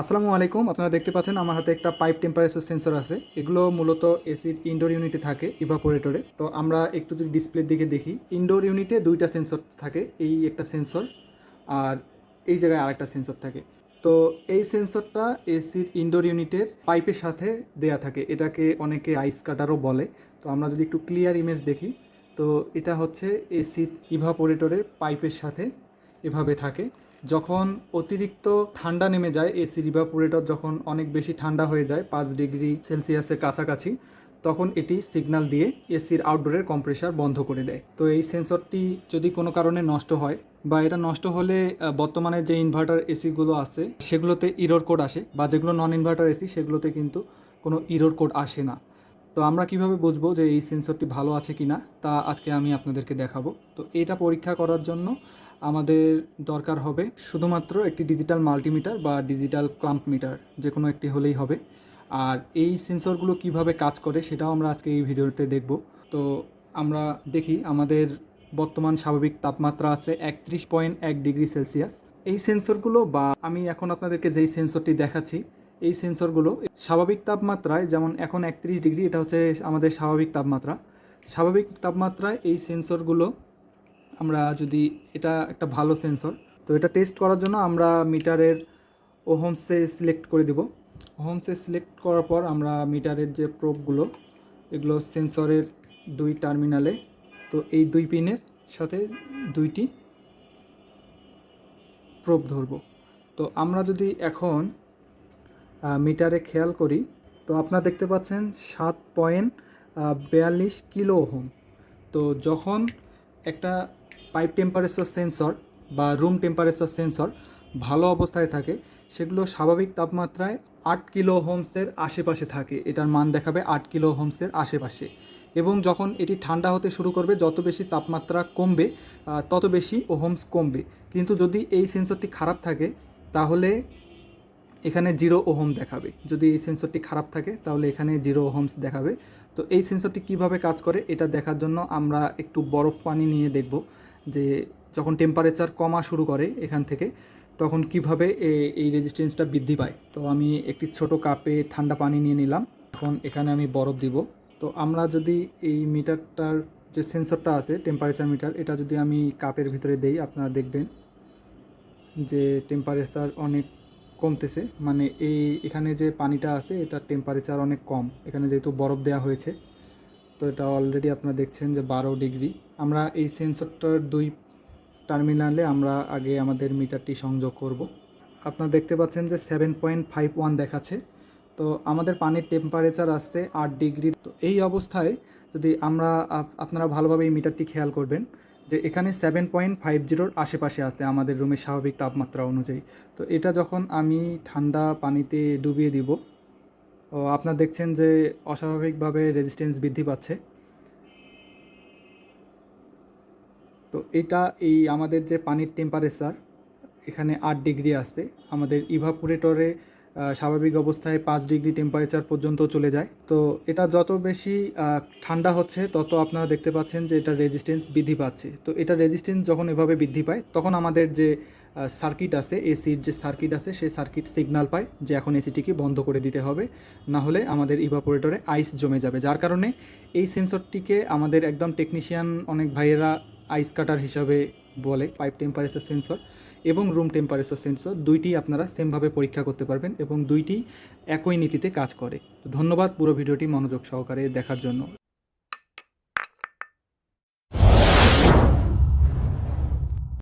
আসসালামু আলাইকুম, আপনারা দেখতে পাচ্ছেন আমার হাতে একটা পাইপ টেম্পারেচার সেন্সর আছে। এগুলো মূলত এসির ইনডোর ইউনিটে থাকে ইভাপোরেটরে তো আমরা একটু যদি ডিসপ্লের দিকে দেখি ইনডোর ইউনিটে দুইটা সেন্সর থাকে, এই একটা সেন্সর আর এই জায়গায় আরেকটা সেন্সর থাকে। তো এই সেন্সরটা এসির ইনডোর ইউনিটের পাইপের সাথে দেয়া থাকে, এটাকে অনেকে আইস কাটারও বলে। তো আমরা যদি একটু ক্লিয়ার ইমেজ দেখি, তো এটা হচ্ছে এসির ইভাপোরেটরের পাইপের সাথে এভাবে থাকে। যখন অতিরিক্ত ঠান্ডা নেমে যায় এসি রিভাপুরেটর যখন অনেক বেশি ঠান্ডা হয়ে যায়, পাঁচ ডিগ্রি সেলসিয়াসের কাছাকাছি, তখন এটি সিগন্যাল দিয়ে এসির আউটডোরের কম্প্রেসার বন্ধ করে দেয়। তো এই সেন্সরটি যদি কোনো কারণে নষ্ট হয় বা এটা নষ্ট হলে বর্তমানে যে ইনভার্টার এসিগুলো আছে, সেগুলোতে ইরোর কোড আসে বা যেগুলো নন ইনভার্টার এসি সেগুলোতে কিন্তু কোনো ইরোর কোড আসে না। তো আমরা কীভাবে বুঝব যে এই সেন্সরটি ভালো আছে কি না তা আজকে আমি আপনাদেরকে দেখাবো। তো এটা পরীক্ষা করার জন্য আমাদের দরকার হবে শুধুমাত্র একটি ডিজিটাল মাল্টিমিটার বা ডিজিটাল ক্লাম্প মিটার যে কোনো একটি হলেই হবে। আর এই সেন্সরগুলো কীভাবে কাজ করে সেটাও আমরা আজকে এই ভিডিওতে দেখব। তো আমরা দেখি, আমাদের বর্তমান স্বাভাবিক তাপমাত্রা আছে একত্রিশ পয়েন্ট এক ডিগ্রি সেলসিয়াস। এই সেন্সরগুলো বা আমি এখন আপনাদেরকে যেই সেন্সরটি দেখাচ্ছি এই সেন্সরগুলো স্বাভাবিক তাপমাত্রায়, যেমন এখন একত্রিশ ডিগ্রি, এটা হচ্ছে আমাদের স্বাভাবিক তাপমাত্রা। স্বাভাবিক তাপমাত্রায় এই সেন্সরগুলো আমরা যদি, এটা একটা ভালো সেন্সর তো এটা টেস্ট করার জন্য আমরা মিটারের ওহমসে সিলেক্ট করে দেব। ওহমসে সিলেক্ট করার পর আমরা মিটারের যে প্রোপগুলো এগুলো সেন্সরের দুই টার্মিনালে তো এই দুই পিনের সাথে দুইটি প্রোপ ধরব। তো আমরা যদি এখন মিটারে খেয়াল করি। তো আপনারা দেখতে পাচ্ছেন সাত পয়েন্ট বিয়াল্লিশ কিলো ওহম। তো যখন একটা পাইপ টেম্পারেচার সেন্সর বা রুম টেম্পারেচার সেন্সর ভালো অবস্থায় থাকে, সেগুলো স্বাভাবিক তাপমাত্রায় আট কিলো হোমসের আশেপাশে থাকে। এটার মান দেখাবে আট কিলো হোমসের আশেপাশে। এবং যখন এটি ঠান্ডা হতে শুরু করবে, যত বেশি তাপমাত্রা কমবে তত বেশি ওহমস কমবে। কিন্তু যদি এই সেন্সরটি খারাপ থাকে, তাহলে এখানে জিরো ওহম দেখাবে। যদি এই সেন্সরটি খারাপ থাকে, তাহলে এখানে জিরো ওহমস দেখাবে। তো এই সেন্সরটি কীভাবে কাজ করে, এটা দেখার জন্য আমরা একটু বরফ পানি নিয়ে দেখব যে যখন টেম্পারেচার কমা শুরু করে এখান থেকে, তখন কীভাবে এই রেজিস্ট্যান্সটা বৃদ্ধি পায়। তো আমি একটি ছোট কাপে ঠান্ডা পানি নিয়ে নিলাম। এখন এখানে আমি বরফ দিব। তো আমরা যদি এই মিটারটার যে সেন্সরটা আছে টেম্পারেচার মিটার এটা যদি আমি কাপের ভিতরে দেই, আপনারা দেখবেন যে টেম্পারেচার অনেক কমতেছে। মানে এই এখানে যে পানিটা আছে এটা টেম্পারেচার অনেক কম। এখানে যেহেতু বরফ দেওয়া হয়েছে, তো এটা অলরেডি আপনারা দেখছেন যে বারো ডিগ্রি। আমরা এই সেন্সরটার দুই টার্মিনালে আমরা আগে আমাদের মিটারটি সংযোগ করব। আপনারা দেখতে পাচ্ছেন যে সেভেন পয়েন্ট ফাইভ ওয়ান দেখাচ্ছে। তো আমাদের পানির টেম্পারেচার আসছে আট ডিগ্রি। তো এই অবস্থায় যদি আমরা আপ- আপনারা ভালোভাবে এই মিটারটি খেয়াল করবেন যে এখানে সেভেন পয়েন্ট ফাইভ জিরোর আশেপাশে আছে আমাদের রুমের স্বাভাবিক তাপমাত্রা অনুযায়ী। তো এটা যখন আমি ঠান্ডা পানিতে ডুবিয়ে দিব আপনারা দেখছেন যে অস্বাভাবিকভাবে রেজিস্ট্যান্স বৃদ্ধি পাচ্ছে। তো এটা এই আমাদের যে পানির টেম্পারেচার এখানে আট ডিগ্রি আছে। আমাদের ইভাপুরেটরে স্বাভাবিক অবস্থায় পাঁচ ডিগ্রি টেম্পারেচার পর্যন্ত চলে যায়। তো এটা যত বেশি ঠান্ডা হচ্ছে, তত আপনারা দেখতে পাচ্ছেন যে এটা রেজিস্ট্যান্স বৃদ্ধি পাচ্ছে। তো এটা রেজিস্ট্যান্স যখন এভাবে বৃদ্ধি পায়, তখন আমাদের যে সার্কিট আছে এসির যে সার্কিট আছে, সেই সার্কিট সিগন্যাল পায় যে এখন এসিটিকে বন্ধ করে দিতে হবে। না হলে আমাদের ইভাপোরেটরে আইস জমে যাবে। যার কারণে এই সেন্সরটিকে আমাদের একদম টেকনিশিয়ান অনেক ভাইয়েরা আইস কাটার হিসাবে বলে, পাইপ টেম্পারেচার সেন্সর এবং রুম টেম্পারেচার সেন্সর দুইটি আপনারা সেমভাবে পরীক্ষা করতে পারবেন এবং দুইটি একই নীতিতে কাজ করে। তো ধন্যবাদ পুরো ভিডিওটি মনোযোগ সহকারে দেখার জন্য।